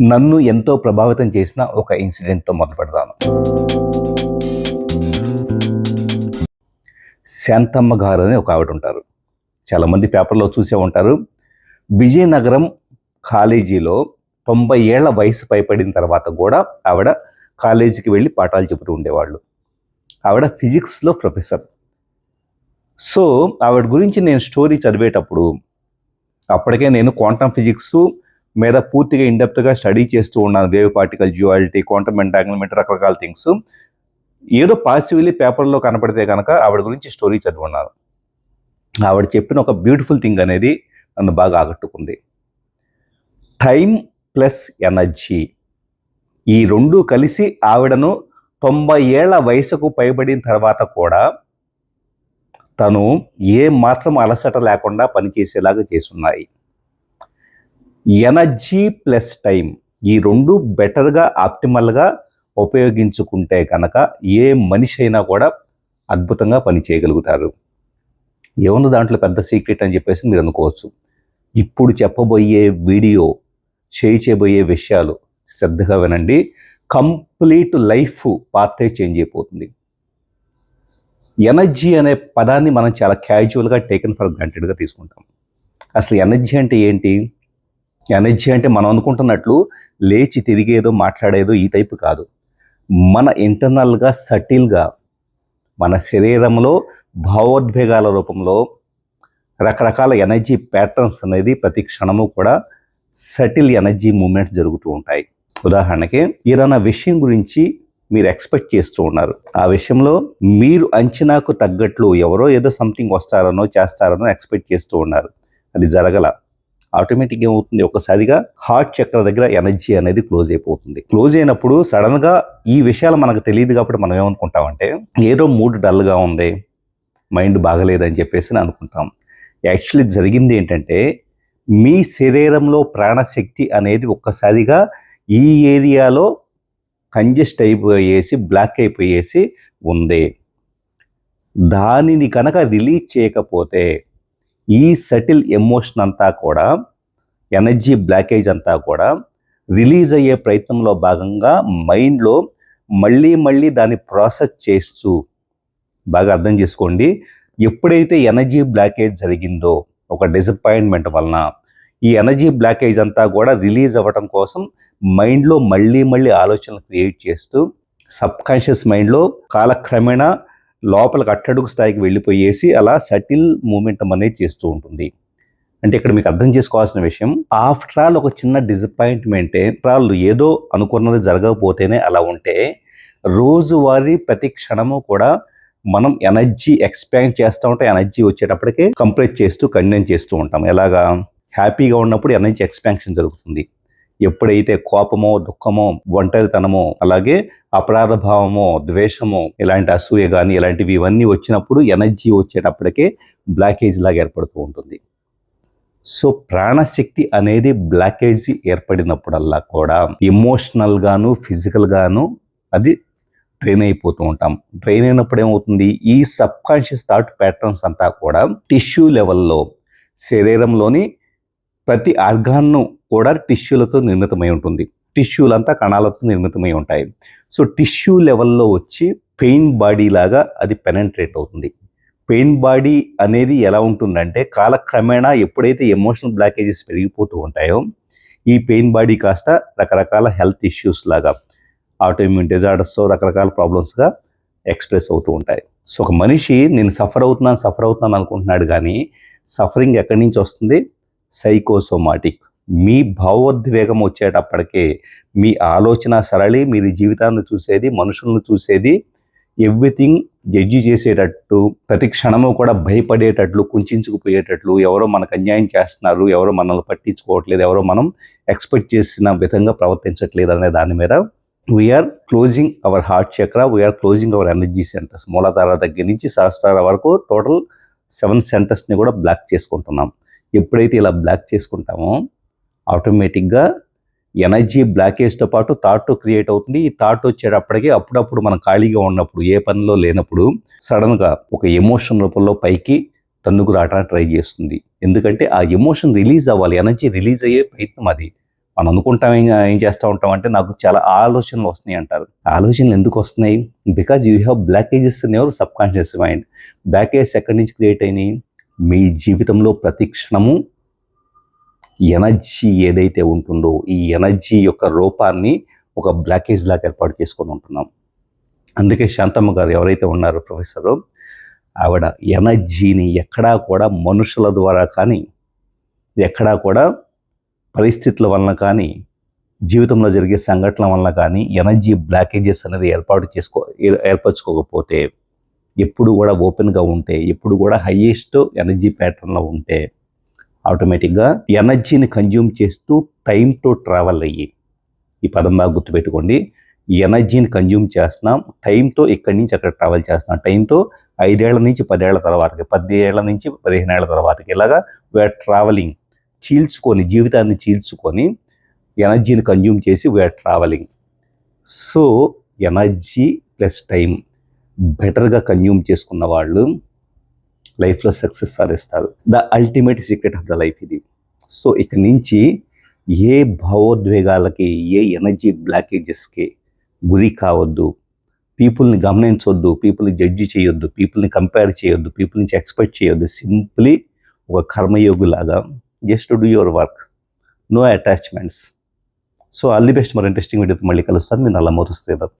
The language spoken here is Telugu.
నన్ను ఎంతో ప్రభావితం చేసిన ఒక ఇన్సిడెంట్తో మొదలు పెడతాను శాంతమ్మ గారు అని ఒక ఆవిడ ఉంటారు. చాలామంది పేపర్లో చూసే ఉంటారు. విజయనగరం కాలేజీలో తొంభై ఏళ్ళ వయసు పైపడిన తర్వాత కూడా ఆవిడ కాలేజీకి వెళ్ళి పాఠాలు చెబుతూ ఉండేవాళ్ళు. ఆవిడ ఫిజిక్స్లో ప్రొఫెసర్. సో ఆవిడ గురించి నేను స్టోరీ చదివేటప్పుడు అప్పటికే నేను క్వాంటమ్ ఫిజిక్స్ మీద పూర్తిగా ఇండెప్త్గా స్టడీ చేస్తూ ఉన్నాను wave particle duality quantum entanglement రకరకాల థింగ్స్ ఏదో పాసివ్లీ పేపర్లో కనపడితే కనుక ఆవిడ గురించి స్టోరీ చదువున్నాను ఆవిడ చెప్పిన ఒక బ్యూటిఫుల్ థింగ్ అనేది నన్ను బాగా ఆకట్టుకుంది. టైం ప్లస్ ఎనర్జీ ఈ రెండు కలిసి ఆవిడను తొంభై ఏళ్ళ వయసుకు పైబడిన తర్వాత కూడా తను ఏ మాత్రం అలసట లేకుండా పనిచేసేలాగా చేస్తున్నాయి. ఎనర్జీ ప్లస్ టైం ఈ రెండు బెటర్గా ఆప్టిమల్గా ఉపయోగించుకుంటే కనుక ఏ మనిషి అయినా కూడా అద్భుతంగా పని చేయగలుగుతారు. ఏముంది దాంట్లో పెద్ద సీక్రెట్ అని చెప్పేసి మీరు అనుకోవచ్చు. ఇప్పుడు చెప్పబోయే వీడియో షేర్ చేయబోయే విషయాలు శ్రద్ధగా వినండి. కంప్లీట్ లైఫ్ పార్టే చేంజ్ అయిపోతుంది. ఎనర్జీ అనే పదాన్ని మనం చాలా క్యాజువల్గా టేకెన్ ఫర్ గ్రాంటెడ్గా తీసుకుంటాం. అసలు ఎనర్జీ అంటే ఏంటి? ఎనర్జీ అంటే మనం అనుకుంటున్నట్లు లేచి తిరిగేదో మాట్లాడేదో ఈ టైపు కాదు. మన ఇంటర్నల్గా సటిల్గా మన శరీరంలో భావోద్వేగాల రూపంలో రకరకాల ఎనర్జీ ప్యాటర్న్స్ అనేది ప్రతి క్షణము కూడా సటిల్ ఎనర్జీ మూమెంట్స్ జరుగుతూ ఉంటాయి. ఉదాహరణకి ఏదైనా విషయం గురించి మీరు ఎక్స్పెక్ట్ చేస్తూ ఉన్నారు. ఆ విషయంలో మీరు అంచనాకు తగ్గట్లు ఎవరో ఏదో సంథింగ్ వస్తారనో చేస్తారనో ఎక్స్పెక్ట్ చేస్తూ ఉన్నారు. అది జరగల. ఆటోమేటిక్ ఏమవుతుంది? ఒకసారిగా హార్ట్ చక్ర దగ్గర ఎనర్జీ అనేది క్లోజ్ అయిపోతుంది. క్లోజ్ అయినప్పుడు సడన్గా ఈ విషయాలు మనకు తెలియదు కాబట్టి మనం ఏమనుకుంటామంటే ఏదో మూడ్ డల్గా ఉంది మైండ్ బాగలేదని చెప్పేసి అనుకుంటాం. యాక్చువల్లీ జరిగింది ఏంటంటే మీ శరీరంలో ప్రాణశక్తి అనేది ఒక్కసారిగా ఈ ఏరియాలో కంజెస్ట్ అయిపోయేసి బ్లాక్ అయిపోయేసి ఉంది. దానిని కనుక రిలీజ్ చేయకపోతే ఈ సటిల్ ఎమోషన్ అంతా కూడా ఎనర్జీ బ్లాకేజ్ అంతా కూడా రిలీజ్ అయ్యే ప్రయత్నంలో భాగంగా మైండ్లో మళ్ళీ మళ్ళీ దాన్ని ప్రాసెస్ చేస్తూ బాగా అర్థం చేసుకోండి. ఎప్పుడైతే ఎనర్జీ బ్లాకేజ్ జరిగిందో ఒక డిసప్పాయింట్మెంట్ వలన ఈ ఎనర్జీ బ్లాకేజ్ అంతా కూడా రిలీజ్ అవ్వటం కోసం మైండ్లో మళ్ళీ మళ్ళీ ఆలోచనలు క్రియేట్ చేస్తూ సబ్కాన్షియస్ మైండ్లో కాలక్రమేణా లోపలికి అట్టడుగు స్థాయికి వెళ్ళిపోయేసి అలా సటిల్ మూమెంట్ అనేది చేస్తూ ఉంటుంది. అంటే ఇక్కడ మీకు అర్థం చేసుకోవాల్సిన విషయం ఆఫ్టర్ ఆల్ ఒక చిన్న డిసప్పాయింట్మెంటే ఆఫ్టర్ ఆల్ ఏదో అనుకున్నది జరగకపోతేనే అలా ఉంటే రోజువారీ ప్రతి క్షణము కూడా మనం ఎనర్జీ ఎక్స్పాండ్ చేస్తూ ఉంటే. ఎనర్జీ వచ్చేటప్పటికే కంప్లీట్ చేస్తూ కండెన్ చేస్తూ ఉంటాం. ఎలాగా? హ్యాపీగా ఉన్నప్పుడు ఎనర్జీ ఎక్స్పాన్షన్ జరుగుతుంది. ఎప్పుడైతే కోపమో దుఃఖమో ఒంటరితనమో అలాగే అపరాధ భావమో ద్వేషమో ఇలాంటి అసూయ కానీ ఇలాంటివి ఇవన్నీ వచ్చినప్పుడు ఎనర్జీ వచ్చేటప్పటికే బ్లాకేజ్ లాగా ఏర్పడుతూ ఉంటుంది. సో ప్రాణశక్తి అనేది బ్లాకేజ్ ఏర్పడినప్పుడల్లా కూడా ఎమోషనల్గాను ఫిజికల్గాను అది డ్రైన్ అయిపోతూ ఉంటాం. డ్రైన్ అయినప్పుడు ఏమవుతుంది? ఈ సబ్కాన్షియస్ థాట్ ప్యాటర్న్స్ అంతా కూడా టిష్యూ లెవెల్లో శరీరంలోని ప్రతి ఆర్గాన్ను కూడా టిష్యూలతో నిర్మితమై ఉంటుంది. టిష్యూలంతా కణాలతో నిర్మితమై ఉంటాయి. సో టిష్యూ లెవెల్లో వచ్చి పెయిన్ బాడీ లాగా అది పెనెంట్రేట్ అవుతుంది. పెయిన్ బాడీ అనేది ఎలా ఉంటుందంటే కాలక్రమేణా ఎప్పుడైతే ఎమోషనల్ బ్లాకేజెస్ పెరిగిపోతూ ఉంటాయో ఈ పెయిన్ బాడీ కాస్త రకరకాల హెల్త్ ఇష్యూస్ లాగా ఆటోఇమ్యూన్ డిజార్డర్స్ రకరకాల ప్రాబ్లమ్స్గా ఎక్స్ప్రెస్ అవుతూ ఉంటాయి. సో ఒక మనిషి నేను సఫర్ అవుతున్నాను సఫర్ అవుతున్నాను అనుకుంటున్నాడు కానీ సఫరింగ్ ఎక్కడి నుంచి వస్తుంది? సైకోసోమాటిక్. మీ భావోద్వేగం వచ్చేటప్పటికే మీ ఆలోచన సరళి మీరు జీవితాన్ని చూసేది మనుషులను చూసేది ఎవ్రీథింగ్ జడ్జి చేసేటట్టు ప్రతి క్షణము కూడా భయపడేటట్లు కుంచుకుపోయేటట్లు ఎవరో మనకు అన్యాయం చేస్తున్నారు ఎవరో మనల్ని పట్టించుకోవట్లేదు ఎవరో మనం ఎక్స్పెక్ట్ చేసిన విధంగా ప్రవర్తించట్లేదు అనే దాని మీద we're closing our heart chakra we're closing our energy centres Muladhara దగ్గర నుంచి సహస్రాల వరకు టోటల్ సెవెన్ సెంటర్స్ని కూడా బ్లాక్ చేసుకుంటున్నాం. ఎప్పుడైతే ఇలా బ్లాక్ చేసుకుంటామో ఆటోమేటిక్గా ఎనర్జీ బ్లాకేజ్తో పాటు థాట్ క్రియేట్ అవుతుంది. ఈ థాట్ వచ్చేటప్పటికి అప్పుడప్పుడు మనం ఖాళీగా ఉన్నప్పుడు ఏ పనిలో లేనప్పుడు సడన్గా ఒక ఎమోషన్ రూపంలో పైకి తన్నుకు రావడానికి ట్రై చేస్తుంది. ఎందుకంటే ఆ ఎమోషన్ రిలీజ్ అవ్వాలి. ఎనర్జీ రిలీజ్ అయ్యే ప్రయత్నం అది. మనం అనుకుంటాం ఏం చేస్తూ ఉంటాం అంటే నాకు చాలా ఆలోచనలు వస్తున్నాయి అంటారు. ఆలోచనలు ఎందుకు వస్తున్నాయి? Because you have blockages in your subconscious mind blockages ఎక్కడి నుంచి క్రియేట్ అయినాయి? మీ జీవితంలో ప్రతి క్షణము ఎనర్జీ ఏదైతే ఉంటుందో ఈ ఎనర్జీ యొక్క రూపాన్ని ఒక బ్లాకేజ్ లాగా ఏర్పాటు చేసుకొని ఉంటున్నాం. అందుకే శాంతమ్మ గారు ఎవరైతే ఉన్నారో ప్రొఫెసరు ఆవిడ ఎనర్జీని ఎక్కడా కూడా మనుషుల ద్వారా కానీ ఎక్కడా కూడా పరిస్థితుల వలన కానీ జీవితంలో జరిగే సంఘటనల వలన కానీ ఎనర్జీ బ్లాకేజెస్ అనేది ఏర్పాటు చేసుకో ఏర్పరచుకోకపోతే ఎప్పుడు కూడా ఓపెన్గా ఉంటే ఎప్పుడు కూడా హయ్యెస్ట్ ఎనర్జీ ప్యాటర్న్లో ఉంటే ఆటోమేటిక్గా ఎనర్జీని కన్జ్యూమ్ చేస్తూ టైంతో ట్రావెల్ అయ్యి ఈ పదం బాగా గుర్తుపెట్టుకోండి. ఎనర్జీని కన్జ్యూమ్ చేస్తున్నాం టైంతో ఇక్కడి నుంచి అక్కడ ట్రావెల్ చేస్తున్నాం టైంతో ఐదేళ్ళ నుంచి పదేళ్ళ తర్వాతకి పదిహేళ్ళ నుంచి పదిహేను ఏళ్ళ తర్వాతకి ఇలాగా వీఆర్ ట్రావెలింగ్ చీల్చుకొని జీవితాన్ని చీల్చుకొని ఎనర్జీని కన్జ్యూమ్ చేసి we're travelling so energy plus time బెటర్గా కన్యూమ్ చేసుకున్న వాళ్ళు లైఫ్లో సక్సెస్ సాధిస్తారు. The ultimate secret of the life ఇది. సో ఇక నుంచి ఏ భావోద్వేగాలకి ఏ ఎనర్జీ బ్లాకేజెస్కి గురి కావద్దు. పీపుల్ని గమనించొద్దు పీపుల్ని జడ్జి చేయొద్దు పీపుల్ని కంపేర్ చేయొద్దు పీపుల్ నుంచి ఎక్స్పెక్ట్ చేయొద్దు. సింప్లీ ఒక కర్మయోగులాగా just do your work. No attachments. So all the best. మరి ఇంట్రెస్టింగ్ వీడియోతో మళ్ళీ కలుస్తాను. మీరు నల్ల మోరుస్తే